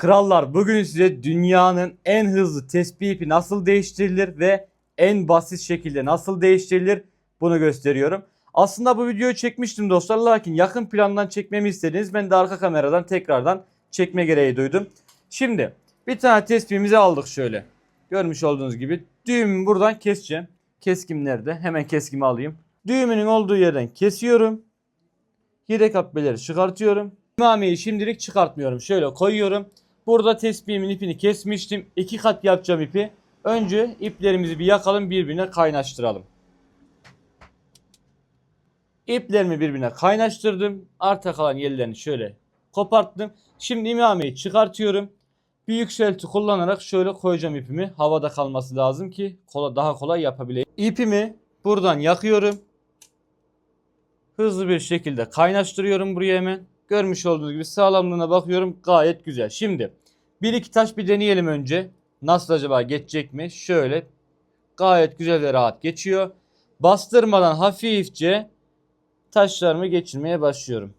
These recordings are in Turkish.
Krallar bugün size dünyanın en hızlı tespih ipi nasıl değiştirilir ve en basit şekilde nasıl değiştirilir bunu gösteriyorum. Aslında bu videoyu çekmiştim dostlar lakin yakın plandan çekmemi istediniz. Ben de arka kameradan tekrardan çekme gereği duydum. Şimdi bir tane tespihimizi aldık şöyle. Görmüş olduğunuz gibi düğümü buradan keseceğim. Keskim nerede? Hemen keskimi alayım. Düğümünün olduğu yerden kesiyorum. Yedek habbeleri çıkartıyorum. İmameyi şimdilik çıkartmıyorum. Şöyle koyuyorum. Burada tespihimin ipini kesmiştim. İki kat yapacağım ipi. Önce iplerimizi bir yakalım birbirine kaynaştıralım. İplerimi birbirine kaynaştırdım. Arta kalan yerlerini şöyle koparttım. Şimdi imameyi çıkartıyorum. Bir yükselti kullanarak şöyle koyacağım ipimi. Havada kalması lazım ki daha kolay yapabileyim. İpimi buradan yakıyorum. Hızlı bir şekilde kaynaştırıyorum buraya hemen. Görmüş olduğunuz gibi sağlamlığına bakıyorum. Gayet güzel. Şimdi bir iki taş bir deneyelim önce. Nasıl acaba geçecek mi? Şöyle gayet güzel ve rahat geçiyor. Bastırmadan hafifçe taşlarımı geçirmeye başlıyorum.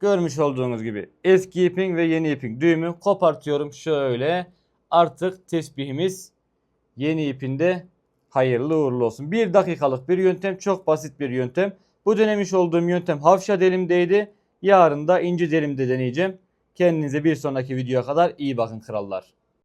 Görmüş olduğunuz gibi eski ipin ve yeni ipin düğümü kopartıyorum şöyle. Artık tesbihimiz yeni ipinde hayırlı uğurlu olsun. Bir dakikalık bir yöntem çok basit bir yöntem. Bu denemiş olduğum yöntem havşa delimdeydi. Yarın da ince delimde deneyeceğim. Kendinize bir sonraki videoya kadar iyi bakın krallar.